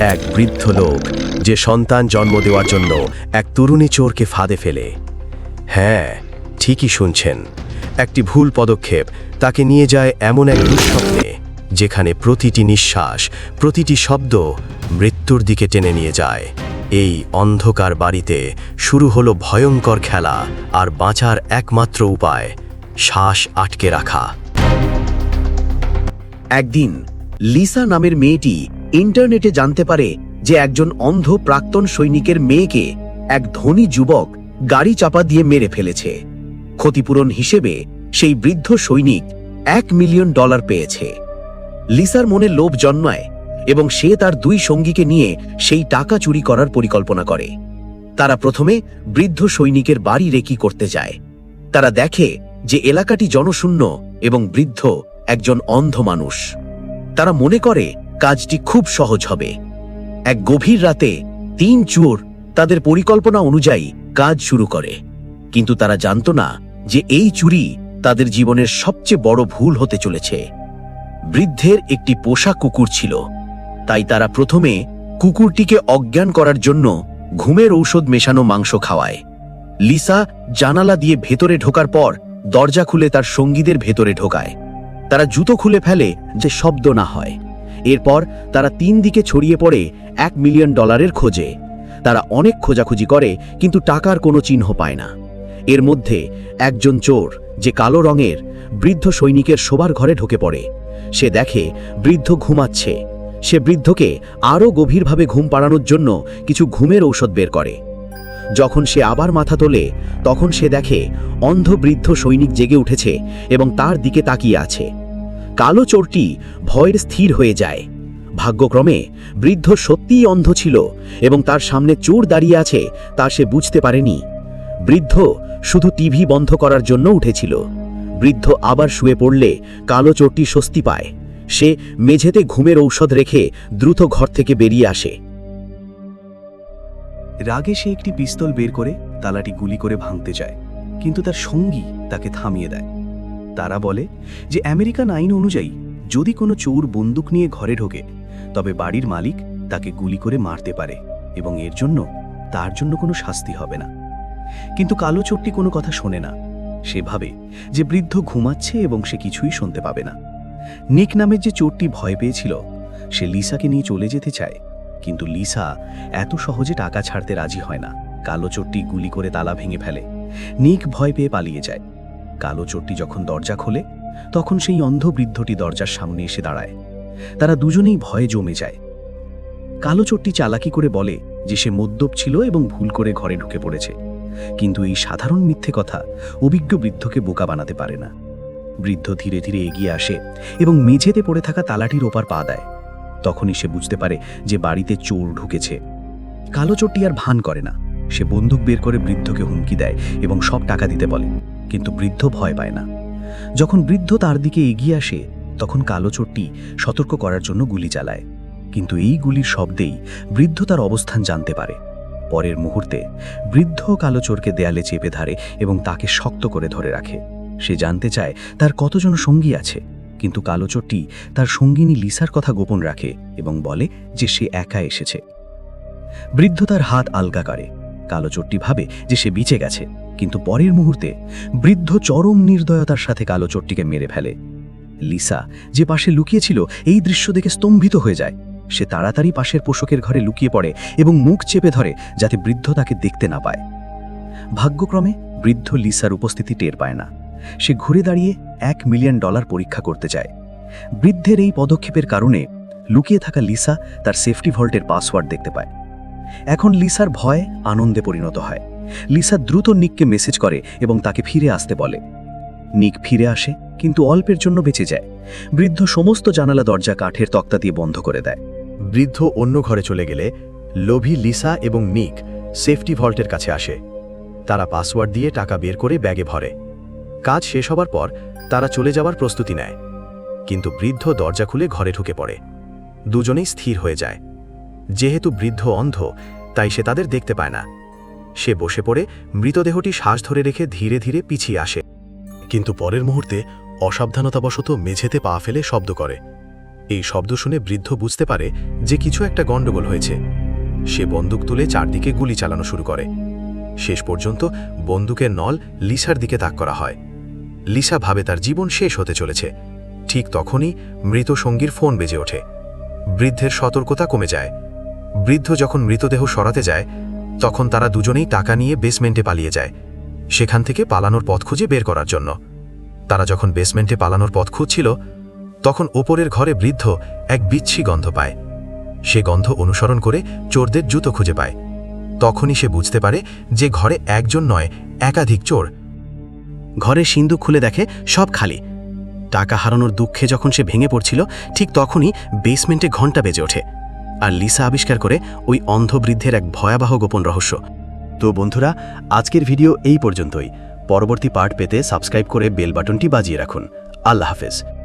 এক বৃদ্ধ লোক যে সন্তান জন্ম দেওয়ার জন্য এক তরুণী চোরকে ফাঁদে ফেলে। হ্যাঁ ঠিকই শুনছেন। একটি ভুল পদক্ষেপ, তাকে নিয়ে যায় এমন এক দুঃস্বপ্নে, যেখানে প্রতিটি নিঃশ্বাস, প্রতিটি শব্দ মৃত্যুর দিকে টেনে নিয়ে যায়। এই অন্ধকার বাড়িতে শুরু হলো ভয়ঙ্কর খেলা আর বাঁচার একমাত্র উপায়, শ্বাস আটকে রাখা। একদিন লিসা নামের মেয়েটি ইন্টারনেটে জানতে পারে যে একজন অন্ধ প্রাক্তন সৈনিকের মেয়েকে এক ধনী যুবক গাড়ি চাপা দিয়ে মেরে ফেলেছে। ক্ষতিপূরণ হিসেবে সেই বৃদ্ধ সৈনিক এক মিলিয়ন ডলার পেয়েছে। লিসার মনে লোভ জন্মায় এবং সে তার দুই সঙ্গীকে নিয়ে সেই টাকা চুরি করার পরিকল্পনা করে। তারা প্রথমে বৃদ্ধ সৈনিকের বাড়ি রেকি করতে যায়। তারা দেখে যে এলাকাটি জনশূন্য এবং বৃদ্ধ একজন অন্ধ মানুষ। তারা মনে করে কাজটি খুব সহজ হবে। এক গভীর রাতে তিন চোর তাদের পরিকল্পনা অনুযায়ী কাজ শুরু করে। কিন্তু তারা জানত না যে এই চুরি তাদের জীবনের সবচেয়ে বড় ভুল হতে চলেছে। বৃদ্ধের একটি পোষা কুকুর ছিল। তাই তারা প্রথমে কুকুরটিকে অজ্ঞান করার জন্য ঘুমের ঔষধ মেশানো মাংস খাওয়ায়। লিসা জানালা দিয়ে ভেতরে ঢোকার পর দরজা খুলে তার সঙ্গীদের ভেতরে ঢোকায়। তারা জুতো খুলে ফেলে যে শব্দ না হয়। এরপর তারা তিন দিকে ছড়িয়ে পড়ে এক মিলিয়ন ডলারের খোঁজে। তারা অনেক খোঁজাখুঁজি করে, কিন্তু টাকার কোনো চিহ্ন পায় না। এর মধ্যে একজন চোর, যে কালো রঙের, বৃদ্ধ সৈনিকের শোবার ঘরে ঢুকে পড়ে। সে দেখে বৃদ্ধ ঘুমাচ্ছে। সে বৃদ্ধকে আরও গভীরভাবে ঘুম পাড়ানোর জন্য কিছু ঘুমের ঔষধ বের করে। যখন সে আবার মাথা তোলে, তখন সে দেখে অন্ধ বৃদ্ধ সৈনিক জেগে উঠেছে এবং তার দিকে তাকিয়ে আছে। কালো চোরটি ভয়ের স্থির হয়ে যায়। ভাগ্যক্রমে বৃদ্ধ সত্যিই অন্ধ ছিল এবং তার সামনে চোর দাঁড়িয়ে আছে তা সে বুঝতে পারেনি। বৃদ্ধ শুধু টিভি বন্ধ করার জন্য উঠেছিল। বৃদ্ধ আবার শুয়ে পড়লে কালো চোরটি স্বস্তি পায়। সে মেঝেতে ঘুমের ঔষধ রেখে দ্রুত ঘর থেকে বেরিয়ে আসে। রাগে সে একটি পিস্তল বের করে, তালাটি গুলি করে ভাঙতে চায় কিন্তু তার সঙ্গী তাকে থামিয়ে দেয়। তারা বলে যে আমেরিকান আইন অনুযায়ী যদি কোনো চোর বন্দুক নিয়ে ঘরে ঢোকে, তবে বাড়ির মালিক তাকে গুলি করে মারতে পারে এবং এর জন্য তার জন্য কোনো শাস্তি হবে না। কিন্তু কালো চোরটি কোনো কথা শোনে না। সে ভাবে যে বৃদ্ধ ঘুমাচ্ছে এবং সে কিছুই শুনতে পাবে না। নিক নামের যে চোরটি ভয় পেয়েছিল, সে লিসাকে নিয়ে চলে যেতে চায়। কিন্তু লিসা এত সহজে টাকা ছাড়তে রাজি হয় না। কালো চোরটি গুলি করে তালা ভেঙে ফেলে। নিক ভয় পেয়ে পালিয়ে যায়। কালো চোরটি যখন দরজা খোলে, তখন সেই অন্ধ বৃদ্ধটি দরজার সামনে এসে দাঁড়ায়। তারা দুজনেই ভয়ে জমে যায়। কালো চোরটি চালাকি করে বলে যে সে মদ্যপ ছিল এবং ভুল করে ঘরে ঢুকে পড়েছে। কিন্তু এই সাধারণ মিথ্যে কথা অভিজ্ঞ বৃদ্ধকে বোকা বানাতে পারে না। বৃদ্ধ ধীরে ধীরে এগিয়ে আসে এবং মেঝেতে পড়ে থাকা তালাটির ওপার পা দেয়। তখনই সে বুঝতে পারে যে বাড়িতে চোর ঢুকেছে। কালো চোরটি আর ভান করে না। সে বন্দুক বের করে বৃদ্ধকে হুমকি দেয় এবং সব টাকা দিতে বলে। কিন্তু বৃদ্ধ ভয় পায় না। যখন বৃদ্ধ তার দিকে এগিয়ে আসে, তখন কালো চোরটি সতর্ক করার জন্য গুলি চালায়। কিন্তু এই গুলির শব্দেই বৃদ্ধ তার অবস্থান জানতে পারে। পরের মুহূর্তে বৃদ্ধ কালো চোরকে দেয়ালে চেপে ধরে এবং তাকে শক্ত করে ধরে রাখে। সে জানতে চায় তার কতজন সঙ্গী আছে। কিন্তু কালো চোরটি তার সঙ্গিনী লিসার কথা গোপন রাখে এবং বলে যে সে একা এসেছে। বৃদ্ধ তার হাত আলগা করে। কালো চোরটি ভাবে যে সে বিচে গেছে। কিন্তু পরের মুহূর্তে বৃদ্ধ চরম নির্দয়তার সাথে কালো চোরটিকে মেরে ফেলে। লিসা যে পাশে লুকিয়েছিল এই দৃশ্য দেখে স্তম্ভিত হয়ে যায়। সে তাড়াতাড়ি পাশের পোষকের ঘরে লুকিয়ে পড়ে এবং মুখ চেপে ধরে যাতে বৃদ্ধ তাকে দেখতে না পায়। ভাগ্যক্রমে বৃদ্ধ লিসার উপস্থিতি টের পায় না। সে ঘুরে দাঁড়িয়ে এক মিলিয়ন ডলার পরীক্ষা করতে চায়। বৃদ্ধের এই পদক্ষেপের কারণে লুকিয়ে থাকা লিসা তার সেফটি ভল্টের পাসওয়ার্ড দেখতে পায়। এখন লিসার ভয় আনন্দে পরিণত হয়। লিসা দ্রুত নিককে মেসেজ করে এবং তাকে ফিরে আসতে বলে। নিক ফিরে আসে, কিন্তু অল্পের জন্য বেঁচে যায়। বৃদ্ধ সমস্ত জানালা দরজা কাঠের তক্তা দিয়ে বন্ধ করে দেয়। বৃদ্ধ অন্য ঘরে চলে গেলে লোভী লিসা এবং নিক সেফটি ভল্টের কাছে আসে। তারা পাসওয়ার্ড দিয়ে টাকা বের করে ব্যাগে ভরে। কাজ শেষ হবার পর তারা চলে যাওয়ার প্রস্তুতি নেয়। কিন্তু বৃদ্ধ দরজা খুলে ঘরে ঢুকে পড়ে। দুজনেই স্থির হয়ে যায়। যেহেতু বৃদ্ধ অন্ধ, তাই সে তাদের দেখতে পায় না। সে বসে পড়ে, মৃতদেহটি শ্বাস ধরে রেখে ধীরে ধীরে পিছিয়ে আসে। কিন্তু পরের মুহূর্তে অসাবধানতাবশত মেঝেতে পা ফেলে শব্দ করে। এই শব্দ শুনে বৃদ্ধ বুঝতে পারে যে কিছু একটা গণ্ডগোল হয়েছে। সে বন্দুক তুলে চারদিকে গুলি চালানো শুরু করে। শেষ পর্যন্ত বন্দুকের নল লিসার দিকে তাক করা হয়। লিসা ভাবে তার জীবন শেষ হতে চলেছে। ঠিক তখনই মৃত সঙ্গীর ফোন বেজে ওঠে। বৃদ্ধের সতর্কতা কমে যায়। বৃদ্ধ যখন মৃতদেহ সরাতে যায় তখন তারা দুজনেই টাকা নিয়ে বেসমেন্টে পালিয়ে যায়, সেখান থেকে পালানোর পথ খুঁজে বের করার জন্য। তারা যখন বেসমেন্টে পালানোর পথ খুঁজছিল, তখন ওপরের ঘরে বৃদ্ধ এক বিচ্ছি গন্ধ পায়। সে গন্ধ অনুসরণ করে চোরদের জুতো খুঁজে পায়। তখনই সে বুঝতে পারে যে ঘরে একজন নয়, একাধিক চোর। ঘরে সিন্দুক খুলে দেখে সব খালি। টাকা হারানোর দুঃখে যখন সে ভেঙে পড়ছিল, ঠিক তখনই বেসমেন্টে ঘণ্টা বেজে ওঠে। আর লিসা আবিষ্কার করে ওই অন্ধবৃদ্ধের এক ভয়াবহ গোপন রহস্য। তো বন্ধুরা, আজকের ভিডিও এই পর্যন্তই। পরবর্তী পার্ট পেতে সাবস্ক্রাইব করে বেল বাটনটি বাজিয়ে রাখুন। আল্লাহ হাফেজ।